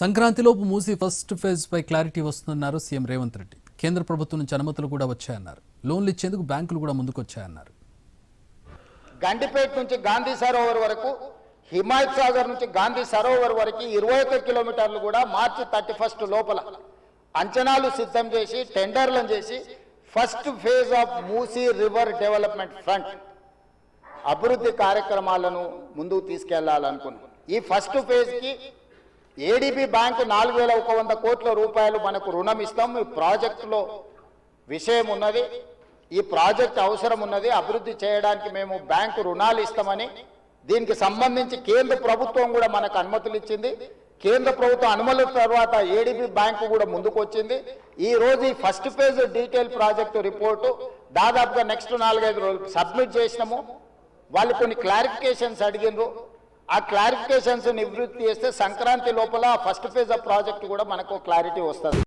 సంక్రాంతిలోపు Musi first ఫేజ్పై clarity వస్తుందన్నారు CM Revanth Reddy. కేంద్ర ప్రభుత్వం నుంచి అనుమతులు కూడా వచ్చాయన్నారు. లోన్లు ఇచ్చేందుకు బ్యాంకులు కూడా ముందుకొచ్చాయన్నారు. గండిపేట నుంచి గాంధీ సరోవర్ వరకు హిమాయత్ సాగర్ నుంచి గాంధీ సరోవర్ వరకు ఇరవై ఒక్క కిలోమీటర్లు కూడా మార్చి థర్టీ ఫస్ట్ లోపల అంచనాలు సిద్ధం చేసి టెండర్లను చేసి first phase of Musi river development front అభివృద్ధి కార్యక్రమాలను ముందుకు తీసుకెళ్ళాలనుకున్నాం. ఈ ఫస్ట్ ఫేజ్కి ఏడీబీ బ్యాంకు నాలుగు వేల ఒక వంద కోట్ల రూపాయలు మనకు రుణం ఇస్తాం. ఈ ప్రాజెక్టులో విషయం ఉన్నది. ఈ ప్రాజెక్ట్ అవసరం ఉన్నది. అభివృద్ధి చేయడానికి మేము బ్యాంకు రుణాలు ఇస్తామని దీనికి సంబంధించి కేంద్ర ప్రభుత్వం కూడా మనకు అనుమతులు ఇచ్చింది. కేంద్ర ప్రభుత్వం అనుమతుల తర్వాత ఏడీబీ బ్యాంకు కూడా ముందుకు వచ్చింది. ఈ రోజు ఈ first phase detail project report దాదాపుగా నెక్స్ట్ నాలుగైదు రోజులు సబ్మిట్ చేసినాము. వాళ్ళు కొన్ని క్లారిఫికేషన్స్ అడిగినారు ఆ క్లారిఫికేషన్స్ నివృత్తి చేస్తే సంక్రాంతి లోపల ఫస్ట్ ఫేజ్ ఆఫ్ ప్రాజెక్ట్ కూడా మనకు క్లారిటీ వస్తుంది.